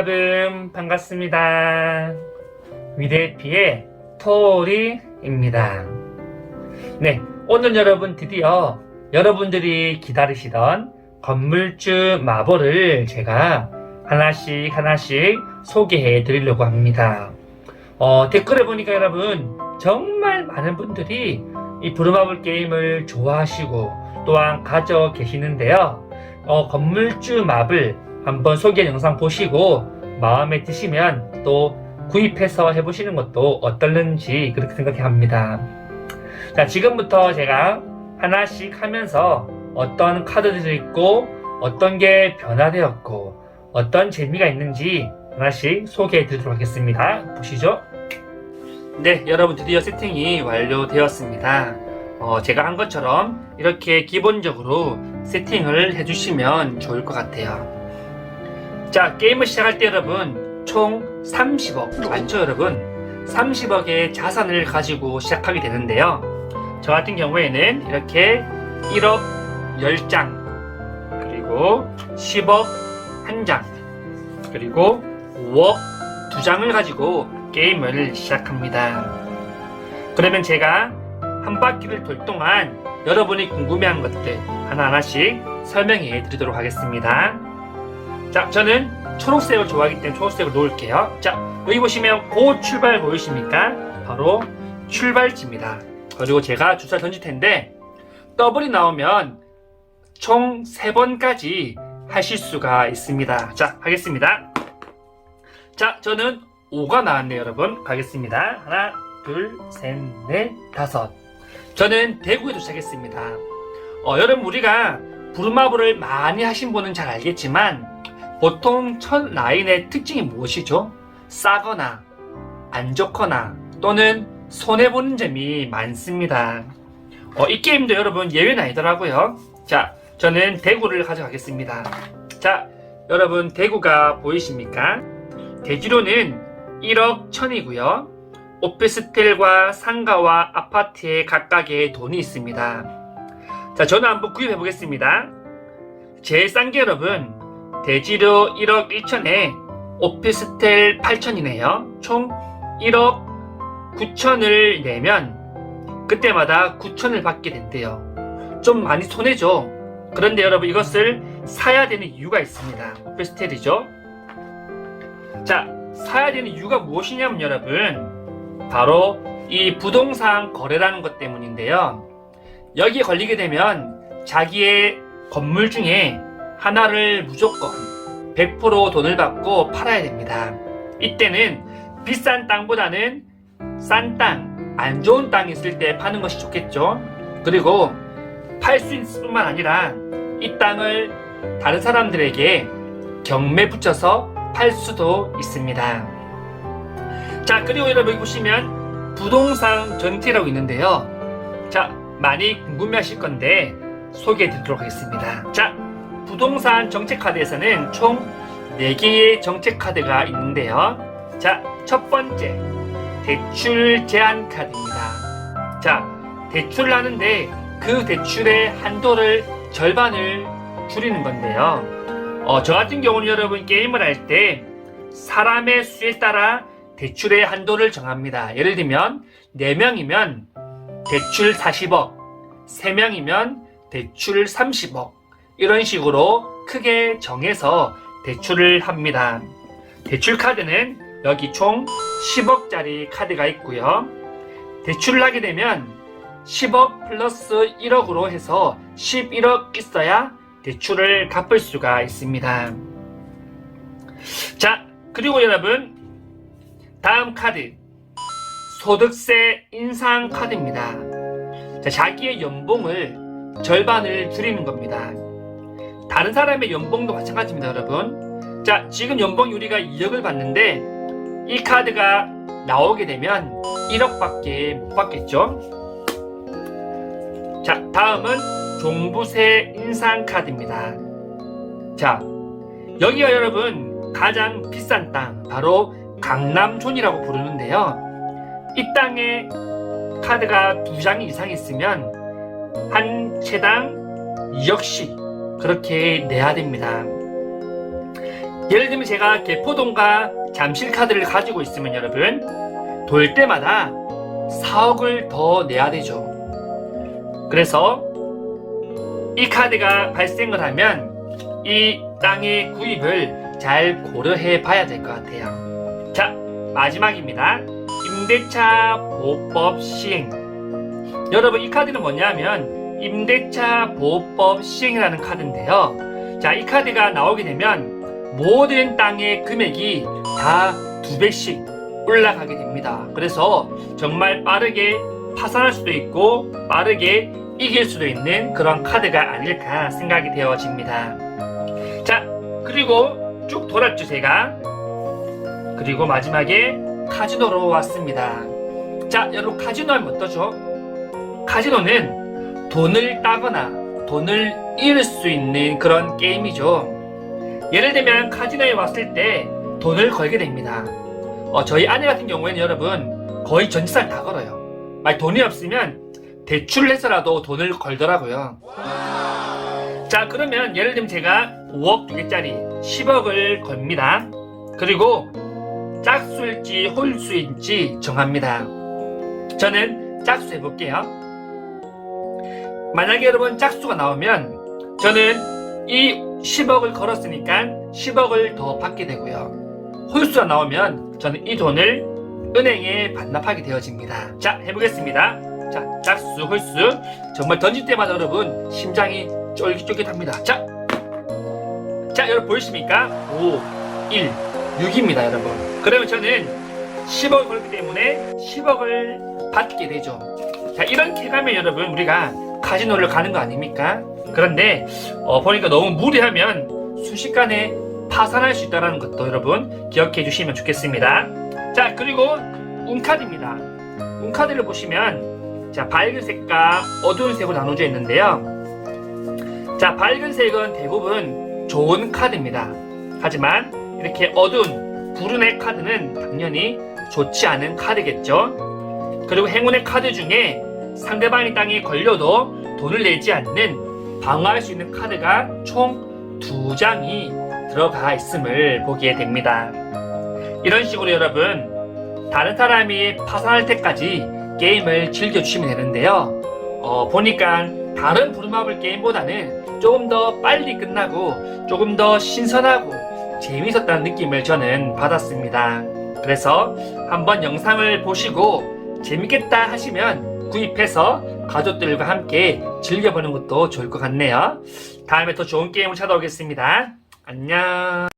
여러분 반갑습니다. 위대피의 토리입니다. 네, 오늘 여러분 드디어 여러분들이 기다리시던 건물주 마블을 제가 하나씩 하나씩 소개해 드리려고 합니다. 어, 댓글에 보니까 여러분 정말 많은 분들이 이 브루마블 게임을 좋아하시고 또한 가져 계시는데요. 어, 건물주 맵을 한번 소개 영상 보시고 마음에 드시면 또 구입해서 해보시는 것도 어떨는지 그렇게 생각해 합니다. 자, 지금부터 제가 하나씩 하면서 어떤 카드들이 있고 어떤 게 변화되었고 어떤 재미가 있는지 하나씩 소개해 드리도록 하겠습니다. 보시죠. 네, 여러분 드디어 세팅이 완료되었습니다. 어, 제가 한 것처럼 이렇게 기본적으로 세팅을 해주시면 좋을 것 같아요. 자, 게임을 시작할 때 여러분 총 30억, 많죠 여러분? 30억의 자산을 가지고 시작하게 되는데요. 저 같은 경우에는 이렇게 1억 10장, 그리고 10억 1장, 그리고 5억 2장을 가지고 게임을 시작합니다. 그러면 제가 한 바퀴를 돌 동안 여러분이 궁금해한 것들 하나하나씩 설명해 드리도록 하겠습니다. 자, 저는 초록색을 좋아하기 때문에 초록색을 놓을게요. 자, 여기 보시면 고 출발 보이십니까? 바로 출발지입니다. 그리고 제가 주사를 던질 텐데 더블이 나오면 총 3번까지 하실 수가 있습니다. 자, 하겠습니다. 자, 저는 5가 나왔네요, 여러분. 가겠습니다. 하나, 둘, 셋, 넷, 다섯. 저는 대구에 도착했습니다. 어, 여러분, 우리가 부루마블을 많이 하신 분은 잘 알겠지만, 보통 첫 라인의 특징이 무엇이죠? 싸거나, 안 좋거나, 또는 손해보는 점이 많습니다. 어, 이 게임도 여러분 예외는 아니더라고요. 자, 저는 대구를 가져가겠습니다. 자, 여러분, 대구가 보이십니까? 대지로는 1억 1000이고요. 오피스텔과 상가와 아파트에 각각의 돈이 있습니다. 자, 저는 한번 구입해 보겠습니다. 제일 싼 게 여러분, 대지로 1억 1천에 오피스텔 8천이네요. 총 1억 9천을 내면 그때마다 9천을 받게 된대요. 좀 많이 손해죠. 그런데 여러분 이것을 사야 되는 이유가 있습니다. 오피스텔이죠. 자, 사야 되는 이유가 무엇이냐면 여러분 바로 이 부동산 거래라는 것 때문인데요. 여기에 걸리게 되면 자기의 건물 중에 하나를 무조건 100% 돈을 받고 팔아야 됩니다. 이때는 비싼 땅보다는 싼 땅, 안 좋은 땅이 있을 때 파는 것이 좋겠죠. 그리고 팔 수 있을 뿐만 아니라 이 땅을 다른 사람들에게 경매 붙여서 팔 수도 있습니다. 자, 그리고 여러분 여기 보시면 부동산 전체라고 있는데요. 자, 많이 궁금해 하실 건데 소개해 드리도록 하겠습니다. 자, 부동산 정책 카드에서는 총 4개의 정책 카드가 있는데요. 자, 첫 번째, 대출 제한 카드입니다. 자, 대출을 하는데 그 대출의 한도를 절반을 줄이는 건데요. 어, 저 같은 경우는 여러분 게임을 할 때 사람의 수에 따라 대출의 한도를 정합니다. 예를 들면 4명이면 대출 40억, 3명이면 대출 30억 이런 식으로 크게 정해서 대출을 합니다. 대출 카드는 여기 총 10억짜리 카드가 있고요. 대출을 하게 되면 10억 플러스 1억으로 해서 11억 있어야 대출을 갚을 수가 있습니다. 자, 그리고 여러분, 다음 카드. 소득세 인상 카드입니다. 자, 자기의 연봉을 절반을 줄이는 겁니다. 다른 사람의 연봉도 마찬가지입니다, 여러분. 자, 지금 연봉이 우리가 2억을 받는데, 이 카드가 나오게 되면 1억밖에 못 받겠죠? 자, 다음은 종부세 인상 카드입니다. 자, 여기가 여러분 가장 비싼 땅, 바로 강남촌이라고 부르는데요. 이 땅에 카드가 두 장 이상 있으면 한 채당 2억씩 그렇게 내야 됩니다. 예를 들면 제가 개포동과 잠실 카드를 가지고 있으면 여러분 돌 때마다 4억을 더 내야 되죠. 그래서 이 카드가 발생을 하면 이 땅의 구입을 잘 고려해 봐야 될 것 같아요. 자, 마지막입니다. 임대차 보호법 시행. 여러분, 이 카드는 뭐냐면 임대차 보호법 시행이라는 카드인데요. 자, 이 카드가 나오게 되면 모든 땅의 금액이 다 두 배씩 올라가게 됩니다. 그래서 정말 빠르게 파산할 수도 있고 빠르게 이길 수도 있는 그런 카드가 아닐까 생각이 되어집니다. 자, 그리고 쭉 돌았죠, 제가. 그리고 마지막에 카지노로 왔습니다. 자, 여러분, 카지노 하면 어떠죠? 카지노는 돈을 따거나 돈을 잃을 수 있는 그런 게임이죠. 예를 들면 카지노에 왔을 때 돈을 걸게 됩니다. 어, 저희 아내 같은 경우에는 여러분 거의 전치사를 다 걸어요. 만 돈이 없으면 대출을 해서라도 돈을 걸더라고요. 자, 그러면 예를 들면 제가 5억 두 개짜리 10억을 겁니다. 그리고 짝수일지 홀수인지 정합니다. 저는 짝수 해볼게요. 만약에 여러분 짝수가 나오면 저는 이 10억을 걸었으니까 10억을 더 받게 되고요. 홀수가 나오면 저는 이 돈을 은행에 반납하게 되어집니다. 자, 해보겠습니다. 자, 짝수, 홀수. 정말 던질 때마다 여러분 심장이 쫄깃쫄깃합니다. 자, 자, 여러분 보이십니까? 5, 1, 6입니다, 여러분. 그러면 저는 10억을 걸기 때문에 10억을 받게 되죠. 자, 이렇게 가면 여러분 우리가 카지노를 가는 거 아닙니까? 그런데 어, 보니까 너무 무리하면 순식간에 파산할 수 있다는 것도 여러분 기억해 주시면 좋겠습니다. 자, 그리고 운카드입니다. 운카드를 보시면 자, 밝은 색과 어두운 색으로 나눠져 있는데요. 자, 밝은 색은 대부분 좋은 카드입니다. 하지만 이렇게 어두운 불운의 카드는 당연히 좋지 않은 카드겠죠. 그리고 행운의 카드 중에 상대방의 땅에 걸려도 돈을 내지 않는 방어할 수 있는 카드가 총 두 장이 들어가 있음을 보게 됩니다. 이런 식으로 여러분 다른 사람이 파산할 때까지 게임을 즐겨주시면 되는데요. 어, 보니까 다른 부루마블 게임보다는 조금 더 빨리 끝나고 조금 더 신선하고 재미있었다는 느낌을 저는 받았습니다. 그래서 한번 영상을 보시고 재밌겠다 하시면 구입해서 가족들과 함께 즐겨보는 것도 좋을 것 같네요. 다음에 더 좋은 게임을 찾아오겠습니다. 안녕.